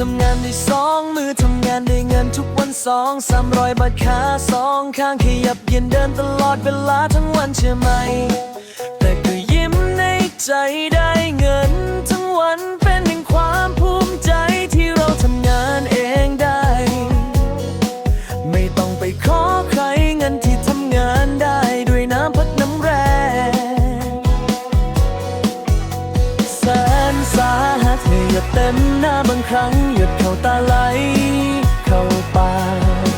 ทำงานด้วยสองมือทำงานได้เงินทุกวันสองสามร้อยบาทขาสองข้างขยับเย็นเดินตลอดเวลาทั้งวันเชื่อไหม แต่ก็ยิ้มในใจได้ เหนื่อยหยดเต็มหน้าบางครั้งหยดเข้าตาไหล เข้าปาก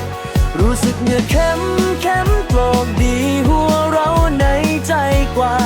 รู้สึกเหงื่อเข้มเข้มโกรกดีหัวเราในใจกว่า